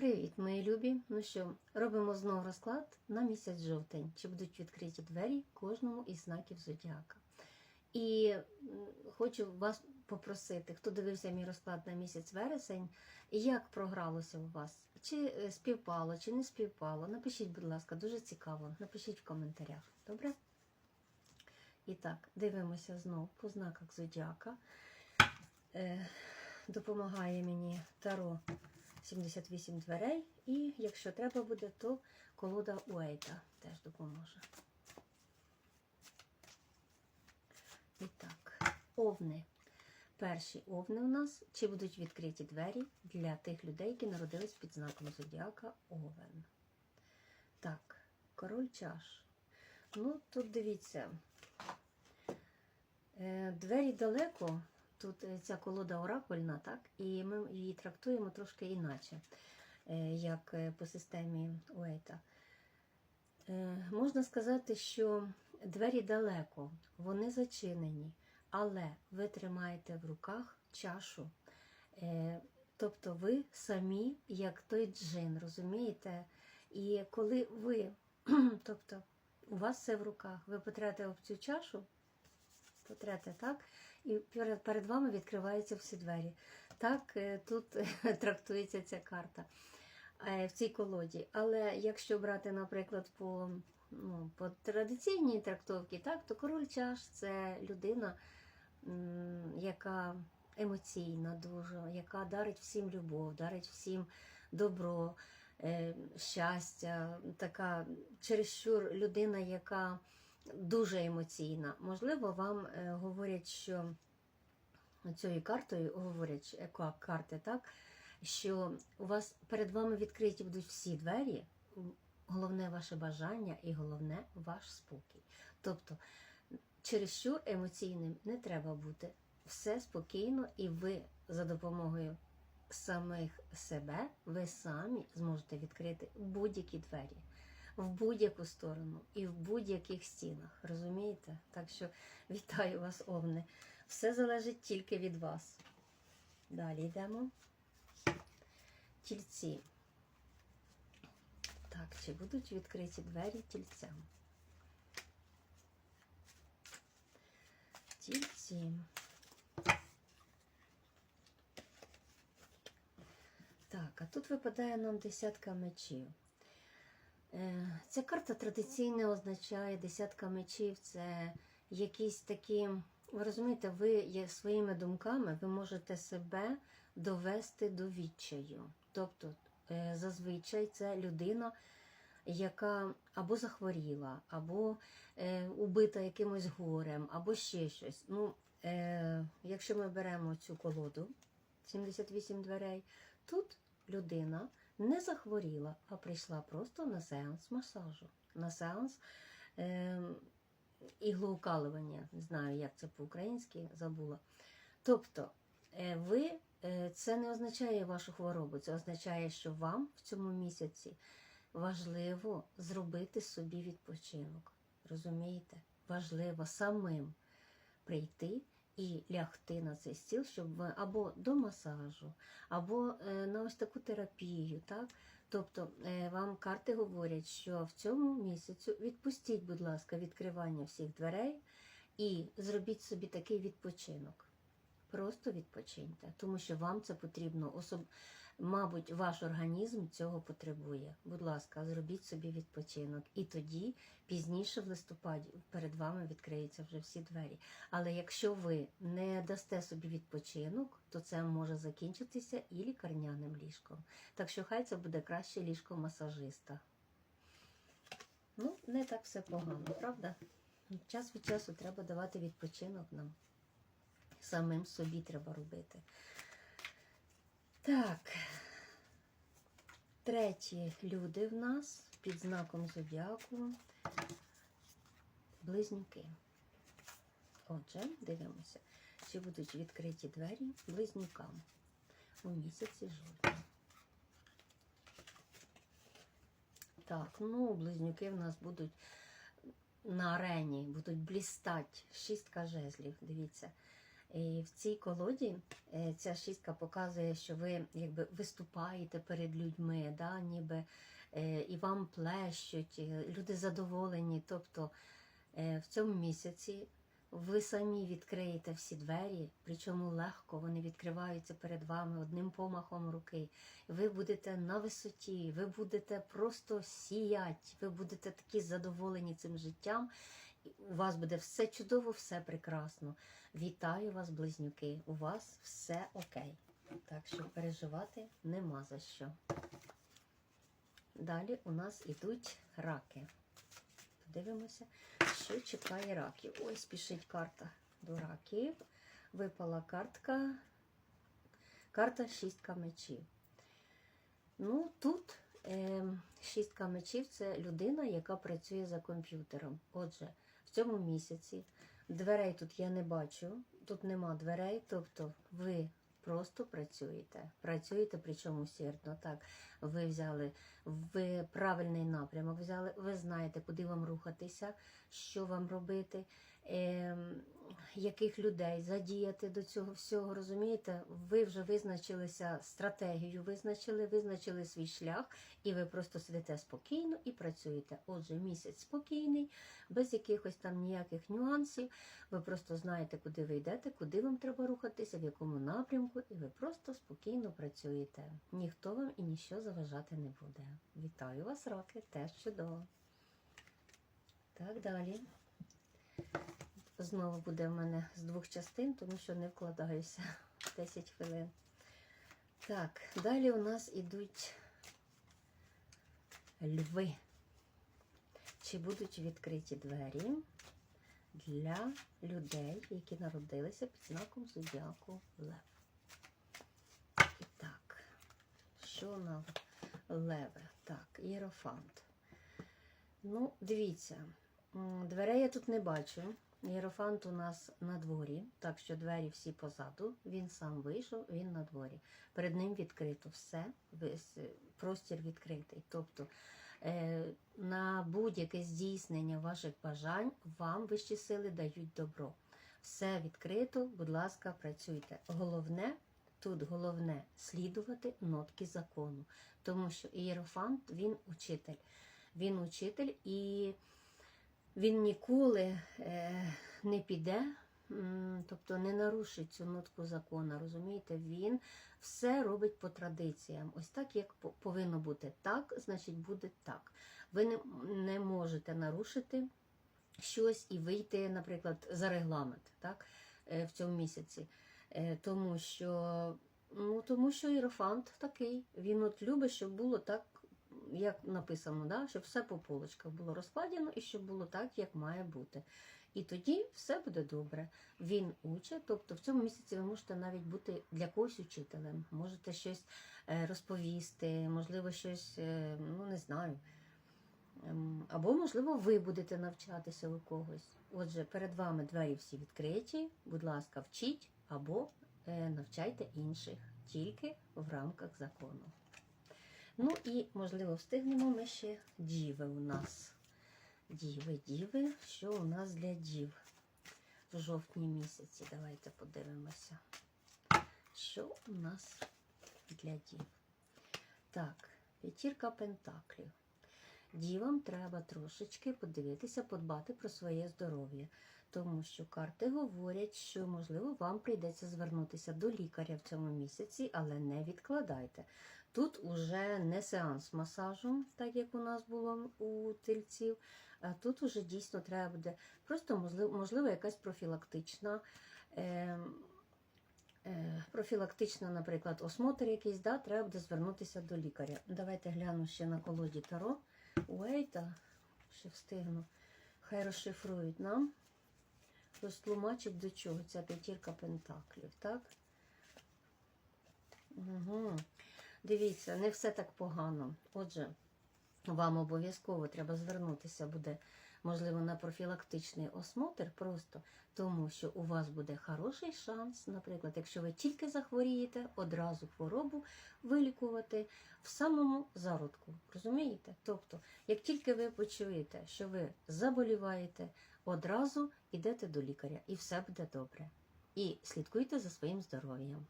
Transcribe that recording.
Привіт, мої любі. Ну що, робимо знову розклад на місяць жовтень. Чи будуть відкриті двері кожному із знаків зодіака? І хочу вас попросити, хто дивився мій розклад на місяць вересень, як програлося у вас? Чи е, співпало, чи не співпало? Напишіть, будь ласка, дуже цікаво. Напишіть в коментарях. Добре? І так, дивимося знову по знаках зодіака. Е, допомагає мені Таро 78 дверей. І якщо треба буде, то колода Уейта теж допоможе. І так, овни. Перші овни у нас. Чи будуть відкриті двері для тих людей, які народились під знаком Зодіака Овен. Так, король чаш. Ну, тут дивіться. Е, Двері далеко. Тут е, ця колода оракульна, так? І ми її трактуємо трошки іначе, е, як е, по системі Уейта. Можна сказати, що двері далеко, вони зачинені, але ви тримаєте в руках чашу. Тобто ви самі, як той джин, розумієте? І коли ви, тобто у вас все в руках, ви потрете об цю чашу, потрете, так? І перед, вами відкриваються всі двері. Так, е, тут трактується ця карта е, в цій колоді. Але якщо брати, наприклад, по, ну, по традиційній трактовці, так, то король чаш це людина, яка емоційна, дуже, яка дарить всім любов, дарить всім добро, е, щастя, така чересчур людина, яка дуже емоційна. Можливо, вам е, говорять, що цією картою говорять е, ка- карти, так, що у вас перед вами відкриті будуть всі двері, головне ваше бажання і головне ваш спокій. Тобто, чересчур емоційним не треба бути. Все спокійно, і ви за допомогою самих себе, ви самі зможете відкрити будь-які двері в будь-яку сторону і в будь-яких стінах. Розумієте? Так що вітаю вас, Овни. Все залежить тільки від вас. Далі йдемо. Тільці. Так, чи будуть відкриті двері тільцям? Тільці. Так, а тут випадає нам десятка мечів. Е, Ця карта традиційно означає десятка мечів. Це якісь такі, ви розумієте, ви своїми думками ви можете себе довести до відчаю. Тобто, е, зазвичай це людина, яка або захворіла, або е, убита якимось горем, або ще щось. Ну, якщо ми беремо цю колоду 78 дверей, тут людина не захворіла, а прийшла просто на сеанс масажу, на сеанс е, іглоукалування. Не знаю, як це по-українськи забула. Тобто, е, ви е, це не означає вашу хворобу, це означає, що вам в цьому місяці важливо зробити собі відпочинок. Розумієте? Важливо самим прийти і лягти на цей стіл, щоб ви або до масажу, або е, на ось таку терапію. Так? Тобто е, вам карти говорять, що в цьому місяцю відпустіть, будь ласка, відкривання всіх дверей і зробіть собі такий відпочинок. Просто відпочиньте, тому що вам це потрібно, особ... мабуть, ваш організм цього потребує. Будь ласка, зробіть собі відпочинок. І тоді, пізніше в листопаді, перед вами відкриються вже всі двері. Але якщо ви не дасте собі відпочинок, то це може закінчитися і лікарняним ліжком. Так що хай це буде краще ліжко масажиста. Ну, не так все погано, правда? Час від часу треба давати відпочинок нам. Самим собі треба робити. Так. Треті люди в нас під знаком зодіаку. Близнюки. Отже, дивимося, чи будуть відкриті двері близнюкам у місяці жовтня. Так, ну, близнюки в нас будуть на арені, будуть блістати. Шістка жезлів, дивіться. І в цій колоді е, ця шістка показує, що ви якби виступаєте перед людьми, да, ніби е, і вам плещуть, люди задоволені. Тобто е, в цьому місяці ви самі відкриєте всі двері, причому легко вони відкриваються перед вами одним помахом руки. Ви будете на висоті, ви будете просто сіять, ви будете такі задоволені цим життям. У вас буде все чудово, все прекрасно. Вітаю вас, близнюки. У вас все окей. Так що переживати нема за що. Далі у нас ідуть раки. Подивимося, що чекає раків. Ой, спішить карта до раків. Випала картка. Карта шістка мечів. Ну, тут е, шістка мечів це людина, яка працює за комп'ютером. Отже, в цьому місяці дверей тут я не бачу, тут нема дверей, тобто ви просто працюєте. Працюєте, причому усердно. Так, ви взяли ви правильний напрямок взяли, ви знаєте, куди вам рухатися, що вам робити, яких людей задіяти до цього всього, розумієте? Ви вже визначилися стратегію, визначили, визначили свій шлях, і ви просто сидите спокійно і працюєте. Отже, місяць спокійний, без якихось там ніяких нюансів. Ви просто знаєте, куди ви йдете, куди вам треба рухатися, в якому напрямку, і ви просто спокійно працюєте. Ніхто вам і ніщо заважати не буде. Вітаю вас, раки, теж чудово. Так, далі. Знову буде в мене з двох частин, тому що не вкладаюся 10 хвилин. Так, далі у нас ідуть льви. Чи будуть відкриті двері для людей, які народилися під знаком зодіаку Лев? І так, що на леве? Так, іерофант. Ну, дивіться, дверей я тут не бачу. Єрофант у нас на дворі, так що двері всі позаду. Він сам вийшов, він на дворі. Перед ним відкрито все, весь простір відкритий. Тобто е, на будь-яке здійснення ваших бажань вам вищі сили дають добро. Все відкрито, будь ласка, працюйте. Головне, тут головне слідувати нотки закону, тому що ієрофант він учитель. Він учитель і він ніколи е, не піде, тобто не нарушить цю нотку закону. Розумієте, він все робить по традиціям. Ось так, як повинно бути так, значить буде так. Ви не, можете нарушити щось і вийти, наприклад, за регламент так, е, в цьому місяці. Е, Тому що, ну, тому що іерофант такий. Він от любить, щоб було так як написано, да? щоб все по полочках було розкладено і щоб було так, як має бути. І тоді все буде добре. Він учить, тобто в цьому місяці ви можете навіть бути для когось учителем, можете щось е, розповісти, можливо, щось, е, ну не знаю. Ем, Або, можливо, ви будете навчатися у когось. Отже, перед вами двері всі відкриті. Будь ласка, вчіть або е, навчайте інших тільки в рамках закону. Ну і, можливо, встигнемо ми ще діви у нас. Діви, діви. Що у нас для дів в жовтні місяці? Давайте подивимося. Що у нас для дів? Так, п'ятірка пентаклів. Дівам треба трошечки подивитися, подбати про своє здоров'я, тому що карти говорять, що, можливо, вам прийдеться звернутися до лікаря в цьому місяці, але не відкладайте. Тут уже не сеанс масажу, так як у нас було у тельців, тут уже дійсно треба буде просто, можливо, можливо якась профілактична. Е, е, Профілактична, наприклад, осмотр якийсь, да, треба буде звернутися до лікаря. Давайте гляну ще на колоді Таро. Уейта, ще встигну. Хай розшифрують нам, розтлумачить до чого ця п'ятірка пентаклів, так? Угу. Дивіться, не все так погано. Отже, вам обов'язково треба звернутися буде, можливо, на профілактичний осмотр, просто тому що у вас буде хороший шанс, наприклад, якщо ви тільки захворієте, одразу хворобу вилікувати в самому зародку. Розумієте? Тобто, як тільки ви почуєте, що ви заболіваєте, одразу йдете до лікаря і все буде добре. і слідкуйте за своїм здоров'ям.